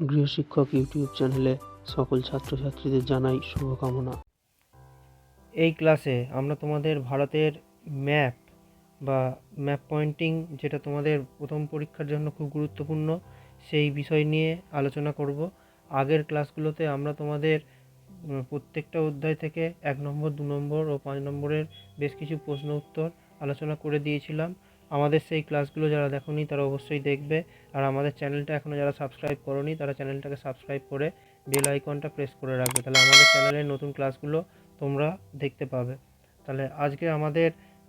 গৃহশিক্ষক YouTube চ্যানেলে সকল ছাত্রছাত্রীদের জানাই শুভকামনা। এই ক্লাসে আমরা তোমাদের ভারতের ম্যাপ বা ম্যাপ পয়েন্টিং, যেটা তোমাদের প্রথম পরীক্ষার জন্য খুব গুরুত্বপূর্ণ, সেই বিষয় নিয়ে আলোচনা করব। আগের ক্লাসগুলোতে আমরা তোমাদের প্রত্যেকটা অধ্যায় থেকে এক নম্বর, দু নম্বর ও পাঁচ নম্বরের বেশ কিছু প্রশ্ন উত্তর আলোচনা করে দিয়েছিলাম। আমাদের সেই ক্লাসগুলো যারা দেখোনি তারা অবশ্যই দেখবে। আর আমাদের চ্যানেলটা এখনও যারা সাবস্ক্রাইব করোনি, তারা চ্যানেলটাকে সাবস্ক্রাইব করে বেল আইকনটা প্রেস করে রাখবে। তাহলে আমাদের চ্যানেলের নতুন ক্লাসগুলো তোমরা দেখতে পাবে। তাহলে আজকে আমাদের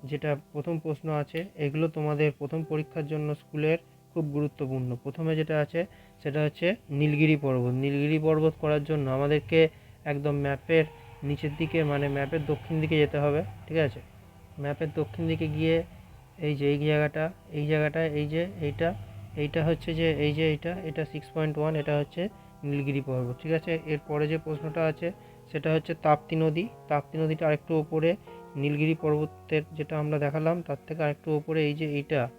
যেটা প্রথম প্রশ্ন আছে, এগুলো তোমাদের প্রথম পরীক্ষার জন্য স্কুলের খুব গুরুত্বপূর্ণ। প্রথমে যেটা আছে, সেটা হচ্ছে নীলগিরি পর্বত। নীলগিরি পর্বত করার জন্য আমাদেরকে একদম ম্যাপের নিচের দিকে মানে ম্যাপের দক্ষিণ দিকে যেতে হবে, ঠিক আছে? ম্যাপের দক্ষিণ দিকে গিয়ে এই যে এই জায়গাটা এই জায়গাটা, এই যে এইটা এইটা হচ্ছে যে এই যে এইটা, এটা সিক্স পয়েন্ট ওয়ান এটা হচ্ছে নীলগিরি পর্বত, ঠিক আছে? এরপরে যে প্রশ্নটা আছে, সেটা হচ্ছে তাপ্তি নদী। তাপ্তি নদীটা আরেকটু ওপরে, নীলগিরি পর্বতের যেটা আমরা দেখালাম, তার থেকে আরেকটু ওপরে এই যে এইটা,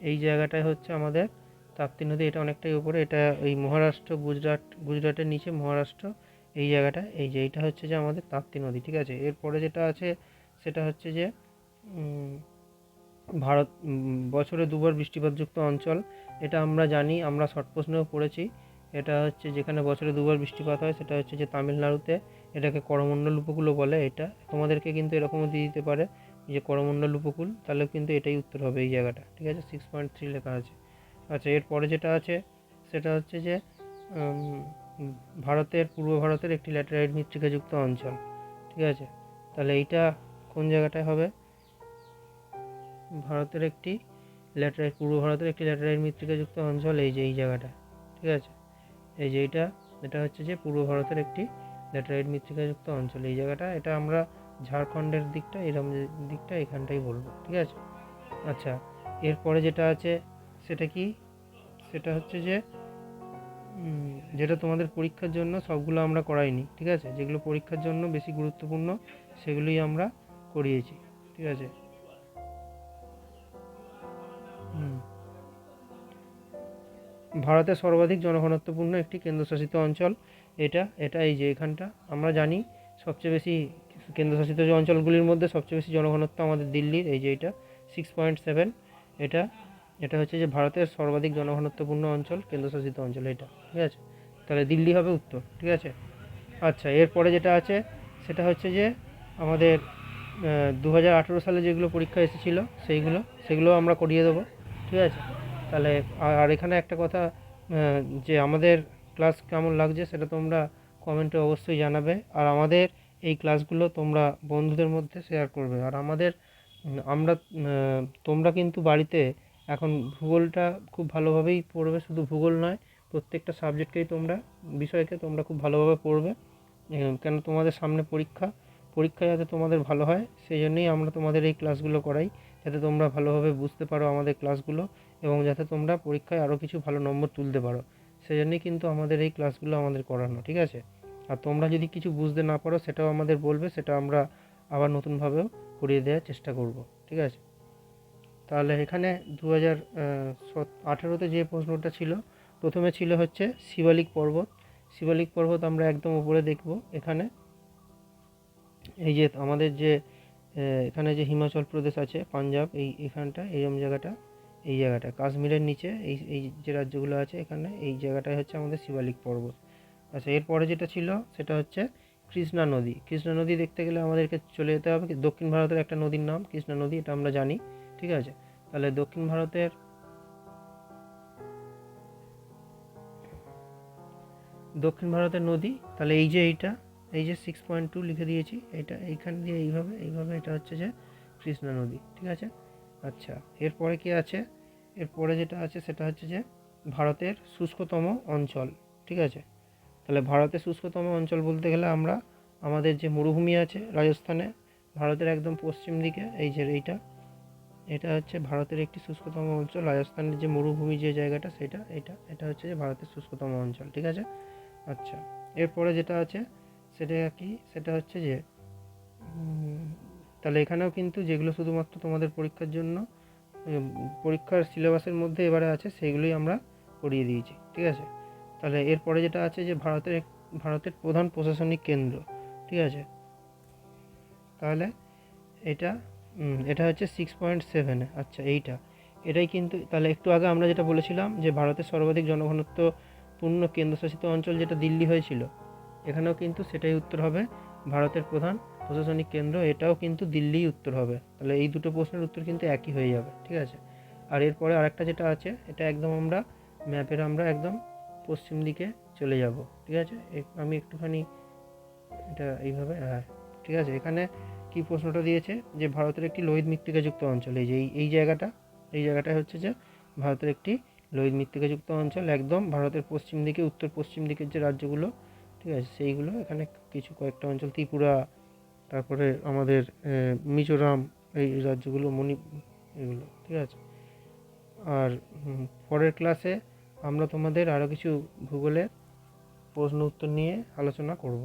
এই জায়গাটায় হচ্ছে আমাদের তাপ্তি নদী। এটা অনেকটাই ওপরে, এটা এই মহারাষ্ট্র, গুজরাট, গুজরাটের নিচে মহারাষ্ট্র, এই জায়গাটা, এই যে এইটা হচ্ছে যে আমাদের তাপ্তি নদী, ঠিক আছে? এরপরে যেটা আছে, সেটা হচ্ছে যে ভারত বছরে দুবার বৃষ্টিপাতযুক্ত অঞ্চল, এটা আমরা জানি, আমরা শর্ট প্রশ্নেও পড়েছি। এটা হচ্ছে যেখানে বছরে দুবার বৃষ্টিপাত হয়, সেটা হচ্ছে যে তামিলনাড়ুতে, এটাকে করমণ্ডল উপকূলও বলে এটা। তোমাদেরকে কিন্তু এরকমও দিয়ে দিতে পারে যে করমণ্ডল উপকূল, তাহলে কিন্তু এটাই উত্তর হবে এই জায়গাটা, ঠিক আছে? সিক্স পয়েন্ট থ্রি লেখা আছে। আচ্ছা এরপরে যেটা আছে, সেটা হচ্ছে যে ভারতের, পূর্ব ভারতের একটি ল্যাটেরাইট মৃত্তিকাযুক্ত অঞ্চল, ঠিক আছে? তাহলে এইটা কোন জায়গাটায় হবে? ভারতের একটি ল্যাটেরাইট, পূর্ব ভারতের একটি ল্যাটেরাইট মৃত্তিকাযুক্ত অঞ্চল এই যে, এই জায়গাটা, ঠিক আছে? এই যে এইটা, এটা হচ্ছে যে পূর্ব ভারতের একটি ল্যাটেরাইট মৃত্তিকাযুক্ত অঞ্চল। এই জায়গাটা, এটা আমরা ঝাড়খণ্ডের দিকটা, এরম দিকটা এখানটাই বলব, ঠিক আছে? আচ্ছা এরপরে যেটা আছে, সেটা কি? সেটা হচ্ছে যে যেটা তোমাদের পরীক্ষার জন্য সবগুলো আমরা করাইনি, ঠিক আছে? যেগুলো পরীক্ষার জন্য বেশি গুরুত্বপূর্ণ, সেগুলোই আমরা করিয়েছি, ঠিক আছে? ভারতের সর্বাধিক জনঘনত্বপূর্ণ একটি কেন্দ্রশাসিত অঞ্চল। এটা এটা এই যে এখানটা। আমরা জানি সবচেয়ে বেশি কেন্দ্রশাসিত যে অঞ্চলগুলির মধ্যে সবচেয়ে বেশি জনঘনত্ব আমাদের দিল্লির, এই যে এটা সিক্স পয়েন্ট সেভেন এটা এটা হচ্ছে যে ভারতের সর্বাধিক জনঘনত্বপূর্ণ অঞ্চল, কেন্দ্রশাসিত অঞ্চল এটা, ঠিক আছে? তাহলে দিল্লি হবে উত্তর, ঠিক আছে? আচ্ছা এরপরে যেটা আছে, সেটা হচ্ছে যে আমাদের দু হাজার আঠেরো সালে যেগুলো পরীক্ষা এসেছিল, সেইগুলো সেগুলো আমরা করিয়ে দেবো, ঠিক আছে? তাহলে আর- এখানে একটা কথা যে আমাদের ক্লাস কেমন লাগছে সেটা তোমরা কমেন্টে অবশ্যই জানাবে। আর আমাদের এই ক্লাসগুলো তোমরা বন্ধুদের মধ্যে শেয়ার করবে। আর আমাদের আমরা তোমরা কিন্তু বাড়িতে এখন ভূগোলটা খুব ভালোভাবেই পড়বে, শুধু ভূগোল নয়, প্রত্যেকটা সাবজেক্টকেই তোমরা, বিষয়কে তোমরা খুব ভালোভাবে পড়বে। কেন তোমাদের সামনে পরীক্ষা পরীক্ষা যাতে তোমাদের ভালো হয়, সেই জন্যই আমরা তোমাদের এই ক্লাসগুলো করাই। যাতে তোমরা ভালোভাবে বুঝতে পারো আমাদের ক্লাসগুলো এবং যাতে তোমরা পরীক্ষায় আরও কিছু ভালো নম্বর তুলতে পারো। সেই জন্যই কিন্তু আমাদের এই ক্লাসগুলো আমাদের করানো, ঠিক আছে? আর তোমরা যদি কিছু বুঝতে না পারো, সেটাও আমাদের বলবে, সেটা আমরা আবার নতুনভাবেও করিয়ে দেওয়ার চেষ্টা করব, ঠিক আছে? তাহলে এখানে দু হাজার আঠেরোতে যে প্রশ্নটা ছিল, প্রথমে ছিল হচ্ছে শিবালিক পর্বত। শিবালিক পর্বত আমরা একদম উপরে দেখব, এখানে। এই যে আমাদের যে এখানে যে হিমাচল প্রদেশ আছে, পাঞ্জাব, এই এখানটা এইরকম জায়গাটা, এই জায়গাটা। কাশ্মীরের নিচে, এই এই যে রাজ্যগুলো আছে এখানে, এই জায়গাটাই হচ্ছে আমাদের শিবালিক পর্বত। আচ্ছা এরপরে যেটা ছিল, সেটা হচ্ছে কৃষ্ণা নদী। কৃষ্ণা নদী দেখতে গেলে আমাদেরকে চলে যেতে হবে দক্ষিণ ভারতের একটা নদীর নাম, কৃষ্ণা নদী, এটা আমরা জানি, ঠিক আছে? তাহলে দক্ষিণ ভারতের দক্ষিণ ভারতের নদী, তাহলে এই যে এইটা এই যে সিক্স পয়েন্ট টু লিখে দিয়েছি, এটা এইখান দিয়ে এইভাবে এইভাবে এটা হচ্ছে যে কৃষ্ণা নদী, ঠিক আছে? আচ্ছা এরপরে কি আছে? এরপরে যেটা আছে সেটা হচ্ছে যে ভারতের শুষ্কতম অঞ্চল, ঠিক আছে? তাহলে ভারতের শুষ্কতম অঞ্চল বলতে গেলে আমরা, আমাদের যে মরুভূমি আছে রাজস্থানে, ভারতের একদম পশ্চিম দিকে, এই যে এইটা, এটা হচ্ছে ভারতের একটি শুষ্কতম অঞ্চল, রাজস্থানের যে মরুভূমি যে জায়গাটা সেটা, এটা এটা হচ্ছে যে ভারতের শুষ্কতম অঞ্চল, ঠিক আছে? আচ্ছা এরপরে যেটা আছে সেটা কি? সেটা হচ্ছে যে তাহলে এখানেও কিন্তু যেগুলো শুধুমাত্র তোমাদের পরীক্ষার জন্য পরীক্ষার সিলেবাসের মধ্যে এবারে আছে সেইগুলোই আমরা করিয়ে দিয়েছি, ঠিক আছে? তাহলে এরপরে যেটা আছে যে, ভারতের ভারতের প্রধান প্রশাসনিক কেন্দ্র, ঠিক আছে? তাহলে এটা এটা হচ্ছে সিক্স পয়েন্ট সেভেনে আচ্ছা এইটা। এটাই কিন্তু, তাহলে একটু আগে আমরা যেটা বলেছিলাম যে, ভারতের সর্বাধিক জনঘনত্বপূর্ণ কেন্দ্রশাসিত অঞ্চল যেটা দিল্লি হয়েছিল এখানেও কিন্তু সেটাই উত্তর হবে। ভারতের প্রধান প্রশাসনিক কেন্দ্র, এটাও কিন্তু দিল্লিই উত্তর হবে। তাহলে এই দুটো প্রশ্নের উত্তর কিন্তু একই হয়ে যাবে, ঠিক আছে? আর এরপরে আরেকটা যেটা আছে, এটা একদম আমরা, ম্যাপের আমরা একদম পশ্চিম দিকে চলে যাব, ঠিক আছে? আমি একটুখানি এটা এইভাবে হ্যাঁ ঠিক আছে? এখানে কি প্রশ্নটা দিয়েছে? যে ভারতের একটি লোহিত মৃত্তিকাযুক্ত অঞ্চল, এই যে এই- জায়গাটা, এই জায়গাটা হচ্ছে যে ভারতের একটি লোহিত মৃত্তিকাযুক্ত অঞ্চল। একদম ভারতের পশ্চিম দিকে উত্তর পশ্চিম দিকের যে রাজ্যগুলো ঠিক আছে, সেইগুলো এখানে কিছু কয়েকটা অঞ্চল, ত্রিপুরা, তারপরে আমাদের মিজোরাম, এই রাজ্যগুলো, মণি, এগুলো, ঠিক আছে। আর পরের ক্লাসে আমরা তোমাদের আরও কিছু ভূগোলের প্রশ্ন উত্তর নিয়ে আলোচনা করব।